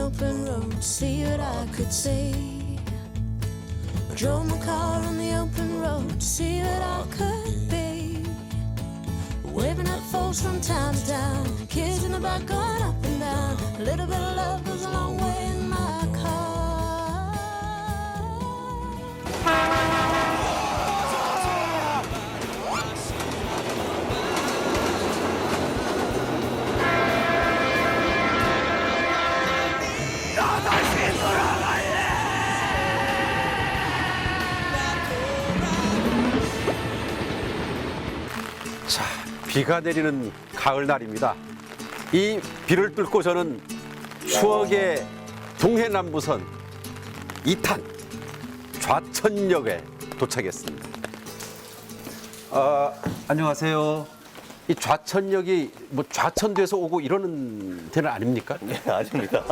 open road see what I could see. I Drove my car on the open road see what I could be. Waving at folks from town to town, kids in the back going up and down. A little bit of love goes a long way 비가 내리는 가을 날입니다. 이 비를 뚫고 저는 추억의 동해남부선 2탄 좌천역에 도착했습니다. 아, 안녕하세요. 이 좌천역이 뭐 좌천돼서 오고 이러는 데는 아닙니까? 네, 아닙니다.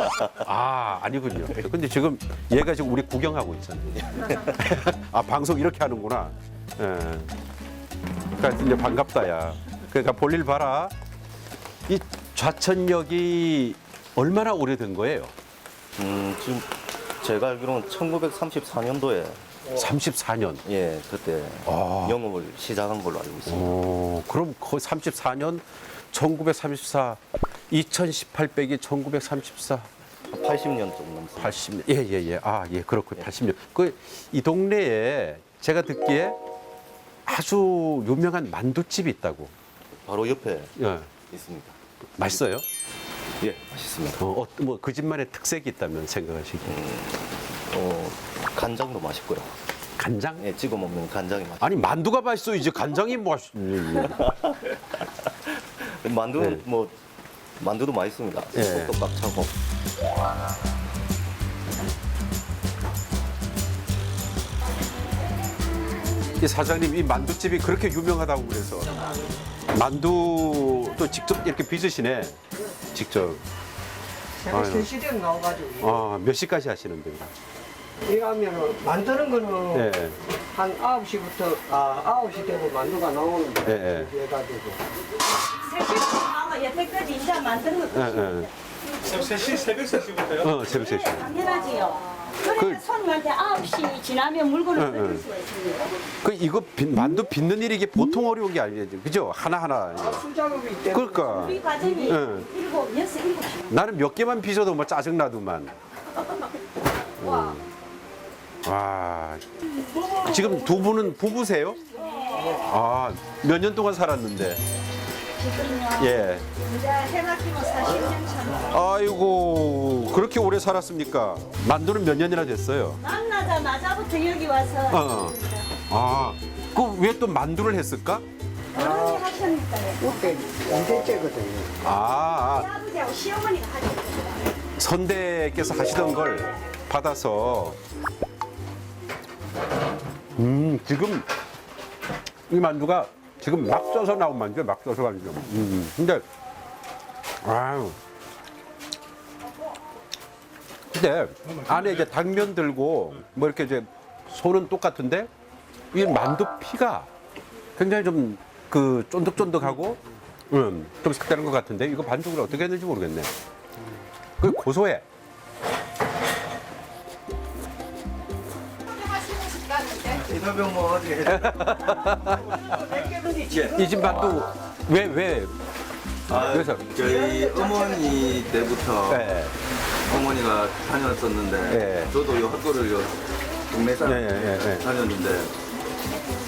아, 아니군요. 근데 지금 얘가 지금 우리 구경하고 있잖아요. 아, 방송 이렇게 하는구나. 예. 그러니까 이제 반갑다, 야. 그러니까 볼일 봐라. 이 좌천역이 얼마나 오래된 거예요? 음, 지금 제가 알기로는 1934년도에 34년. 예, 그때 아. 영업을 시작한 걸로 알고 있습니다. 오, 그럼 거의 34년 1934 2018 빼기 1934한 80년 좀 넘습니다. 80년. 예, 예, 예. 아, 예, 그렇군요. 80년. 그 이 동네에 제가 듣기에 아주 유명한 만두집이 있다고. 바로 옆에 예. 있습니다. 맛있어요? 예, 맛있습니다. 어, 어, 뭐 그 집만의 특색이 있다면 생각하시기에. 어, 간장도 맛있고요. 간장? 예, 찍어 먹는 간장이 맛있고. 아니, 만두가 맛있어. 이제 간장이 뭐 맛있니? 만두는 네. 뭐 만두도 맛있습니다. 예. 속도 꽉 차고. 이 사장님 이 만두집이 그렇게 유명하다고 그래서 만두 또 직접 이렇게 빚으시네. 직접. 제가 아유. 3시대에 나와가지고 아, 몇 시까지 하시는데요? 일하면은 만드는 거는 예, 예. 한 9시부터 아 9시 되고 만두가 나오는데 예, 예. 해가지고 새벽 여태까지 이제 만드는 거 예, 예. 새벽 3시부터요? 어, 새벽 3시. 당연하지요. 그래서 그- 손님한테 9시 지나면 물건을 응, 응. 수가 있습니다. 그 이거 빚- 만두 빚는 일이 이게 보통 어려운 게 아니에요. 그죠? 하나하나. 수작업이 때문에 그러니까 우리 과정이 응. 일곱, 여섯, 일곱 시. 나는 몇 개만 빚어도 뭐 짜증나더만. 와. 와. 지금 두 분은 부부세요? 아, 몇 년 동안 살았는데. 지금요. 예. 이제 해가지고 40년 차. 아이고, 그렇게 오래 살았습니까? 만두는 몇 년이나 됐어요? 만나자마자부터 여기 와서 어. 아, 그 왜 또 만두를 했을까? 어른이 하셨니까요. 그때 언제째거든요. 아, 아, 아버지하고 시어머니가 하셨어요. 선대께서 하시던 걸 받아서 음 지금 이 만두가 지금 막 써서 나온 만두야 막 써서 만두 음 근데 아유 근데 안에 이제 당면 들고 뭐 이렇게 이제 손은 똑같은데 이 만두 피가 굉장히 좀 그 쫀득쫀득하고 음, 좀 색다른 것 같은데 이거 반죽을 어떻게 했는지 모르겠네. 그 고소해. 이사병 뭐 어디 이집 만두 왜 왜? 아, 그래서? 저희 어머니 때부터 네. 어머니가 다녔었는데 네. 저도 요 학교를 요 동네 사람 예, 예, 예, 예. 다녔는데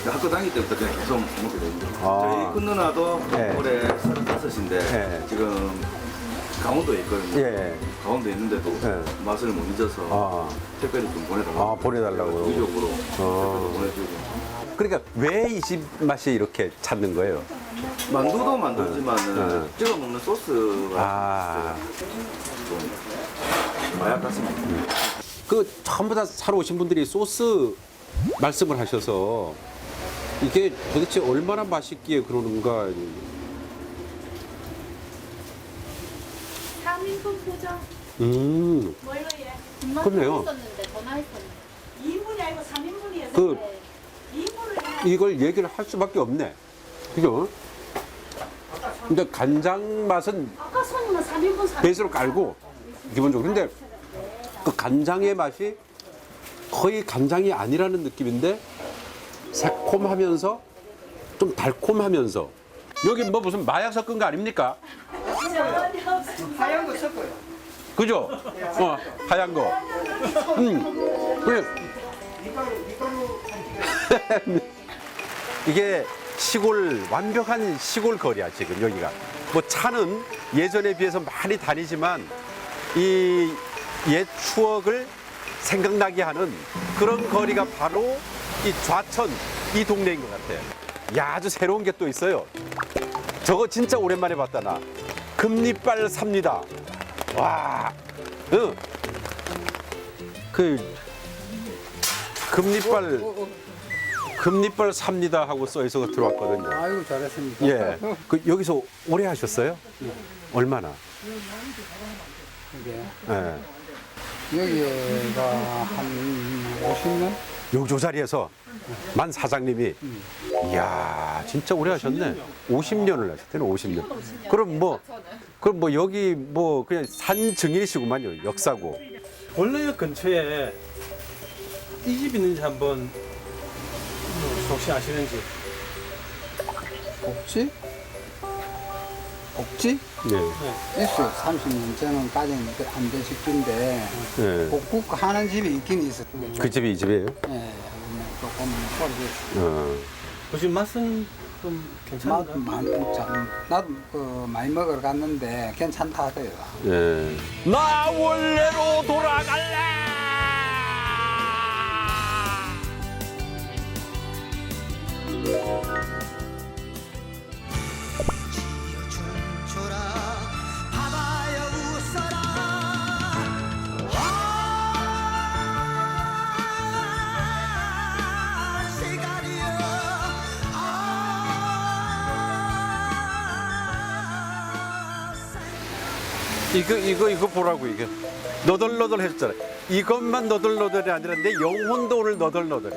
학교 다닐 때부터 그냥 계속 먹게 됩니다. 아. 저희 큰 누나도 네. 올해 35인데 네. 지금 강원도에 있거든요. 예. 강원도에 있는데도 네. 맛을 못 잊어서 아. 택배를 좀 보내달라고. 아, 보내달라고. 의적으로 어. 택배도 보내주고. 그러니까 왜 이 집 맛이 이렇게 찾는 거예요? 만두도 만들지만 은 네. 찍어 먹는 소스가 아, 좀 마약 같습니다. 그 전부 다 사러 오신 분들이 소스 말씀을 하셔서 이게 도대체 얼마나 맛있기에 그러는가. 3인분 포장 음, 뭘로 해? 금방 그러네요. 했었는데 전화했었는데 2인분이 아니고 3인분이었는데 그- 2인분을 해야 이걸 얘기를 할 수밖에 없네. 그죠? 근데 간장 맛은 아까 손님은 3인분 3인분. 베이스로 깔고 기본적으로 근데 그 간장의 맛이 거의 간장이 아니라는 느낌인데 새콤하면서 좀 달콤하면서 여기 뭐 무슨 마약 섞은 거 아닙니까? 하얀 거 섞어요. 그죠? 어, 하얀 거. 음. 그래. 이게 시골 완벽한 시골 거리야 지금 여기가. 뭐 차는 예전에 비해서 많이 다니지만 이 옛 추억을 생각나게 하는 그런 거리가 바로 이 좌천 이 동네인 것 같아요. 야 아주 새로운 게 또 있어요. 저거 진짜 오랜만에 봤다 나. 금리빨 삽니다. 와, 응. 그 금리빨 금리빨 삽니다 하고 써 있어서 들어왔거든요. 아이고 잘했습니다. 예. 그 여기서 오래 하셨어요? 얼마나? 이게 예. 여기가 한 50년? 요, 요 자리에서 만 사장님이 이야 진짜 오래 하셨네. 50년을 하셨대요 50년. 그럼 뭐 그럼 뭐 여기 뭐 그냥 산 증인이시구만요 역사고. 원래 근처에 이 집 있는지 한번 뭐 혹시 아시는지? 복지? 복지? 예. 있어요. 30년째는 까지는 안된 집인데 예. 복국 하는 집이 있긴 있어요. 그 집이 이 집이에요? 예, 조금 소리 어. 혹시 맛은 좀 맛 괜찮은가요? 많, 참, 나도 그 많이 먹으러 갔는데 괜찮다 하더라고요. 예. 나 원래로 돌아갈래. 이거 이거 이거 보라고 이게 너덜너덜 했잖아. 이것만 너덜너덜이 아니라 내 영혼도 오늘 너덜너덜해.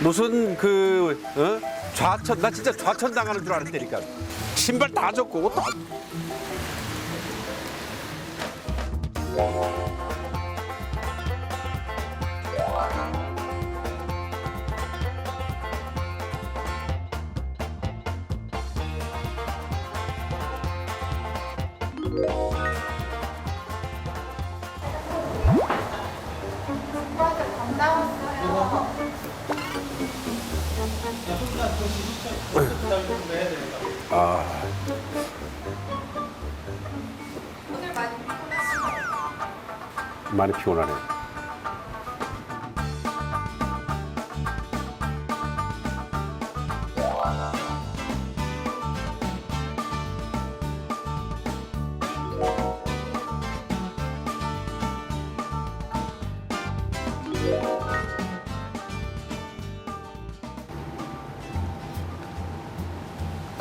무슨 그 어? 좌천 나 진짜 좌천 당하는 줄 알았다니까. 신발 다 젖고 옷 다. 많이 피곤하네.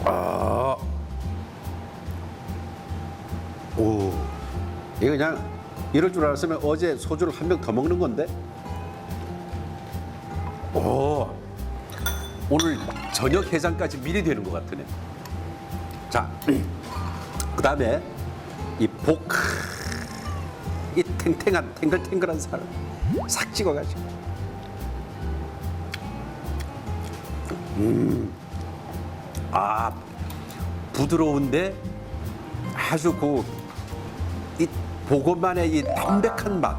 아, 오, 이거 그냥 이럴 줄 알았으면 어제 소주를 한 병 더 먹는 건데. 오, 오늘 저녁 해장까지 미리 되는 것 같으네. 자, 그 다음에 이 복, 이 탱탱한 탱글탱글한 살싹 찍어가지고. 음, 아 부드러운데 아주 그이 보고만의 이 담백한 맛.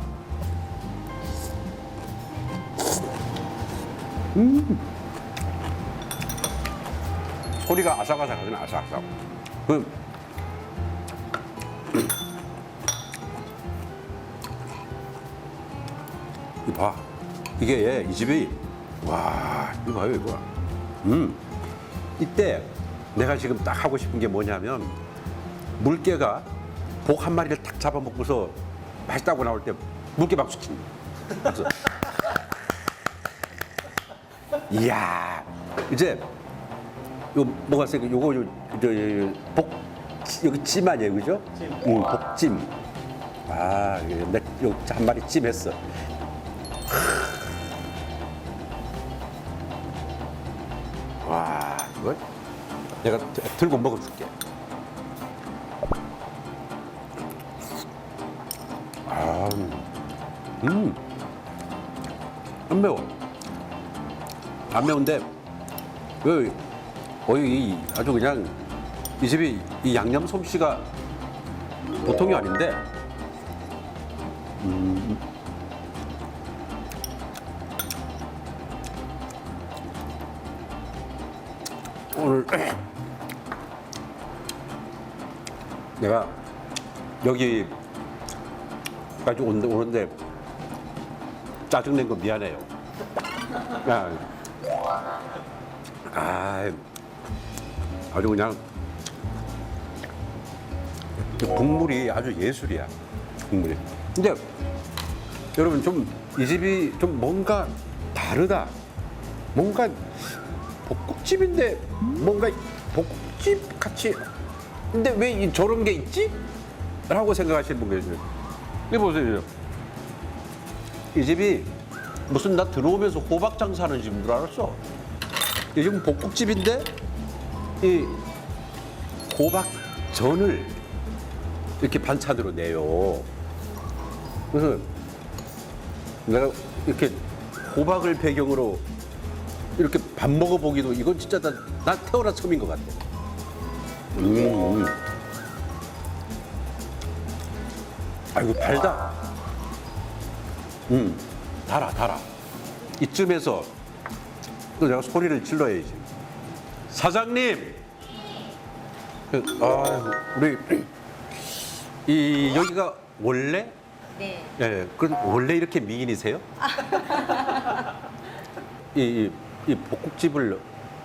음. 소리가 아삭아삭하긴 아삭아삭. 그이 봐. 이게 이 집이 와 이거 봐요 이거. 음. 이때 내가 지금 딱 하고 싶은 게 뭐냐면 물개가 복 한 마리를 탁 잡아먹고서 맛있다고 나올 때 물개 박수. 박수. 이야 이제 요 뭐가 세 요거 요, 저, 요, 요, 복 여기 찜 아니에요 그죠? 응 복찜. 아 내 요 한 마리 찜했어. 이걸? 내가 들고 먹어줄게. 아, 음. 음, 안 매워. 안 매운데, 그, 거의 아주 그냥 이 집이 이 양념 솜씨가 보통이 아닌데, 음. 내가 여기까지 온- 오는데 짜증낸 거 미안해요. 야, 아, 아주 그냥 그 국물이 아주 예술이야. 국물이. 근데 여러분 좀 이 집이 좀 뭔가 다르다. 뭔가 볶음집인데 뭔가 볶음집 같이 근데 왜 이- 저런 게 있지? 라고 생각하시는 분 계세요. 이거 보세요. 이 집이 무슨 나 들어오면서 호박 장사하는 집인 줄 알았어. 이 집은 볶음집인데 이 호박 전을 이렇게 반찬으로 내요. 그래서 내가 이렇게 호박을 배경으로 이렇게 밥 먹어보기도 이건 진짜 나, 나 태어나 처음인 것 같아. 음. 아이고 달다. 음, 달아 달아. 이쯤에서 또 내가 소리를 질러야지. 사장님. 그, 아, 우리 이 여기가 원래 네. 예, 그럼 원래 이렇게 미인이세요? 이, 이, 이 볶국집을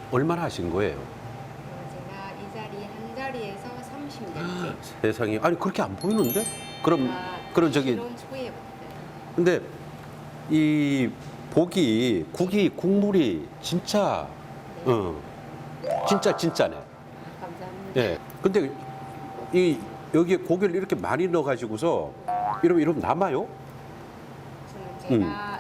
얼마나 하신 거예요? 어, 제가 이 자리 한 자리에서 30년째. 세상에 아니 그렇게 안 보이는데? 그럼 그럼 저기 근데 이 고기 국이 국물이 진짜 어 진짜 진짜네. 감사합니다. 예. 근데 이 여기에 고기를 이렇게 많이 넣어 가지고서 이러면 이러면 남아요? 저는 제가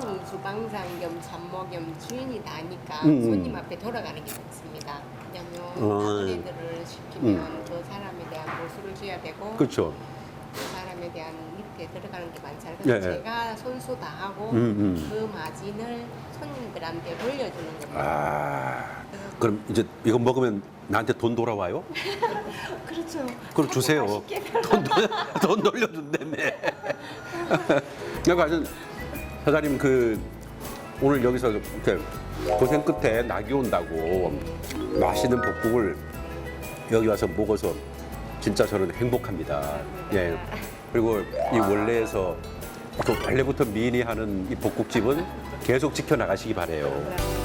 주인이 주방장 겸 잡모 겸 주인이 나니까 음, 음. 손님 앞에 돌아가는 게 좋습니다. 왜냐면 어. 아무래들을 시키면 그 사람에 대한 보수를 줘야 되고 그렇죠. 그 사람에 대한 밑에 들어가는 게 많잖아요. 예, 그래서 예. 제가 손수 다 하고 음, 음. 그 마진을 손님들한테 돌려주는 겁니다. 아. 그럼 이제 이거 먹으면 나한테 돈 돌아와요? 그렇죠. 그럼 주세요. 돈, 돌- 돈 돌려준다며. 내가 하여튼 사장님 그 오늘 여기서 이렇게 고생 끝에 낙이 온다고 맛있는 볶국을 여기 와서 먹어서 진짜 저는 행복합니다. 예. 그리고 이 원래에서 그 원래부터 미인이 하는 이 볶국집은 계속 지켜나가시기 바래요.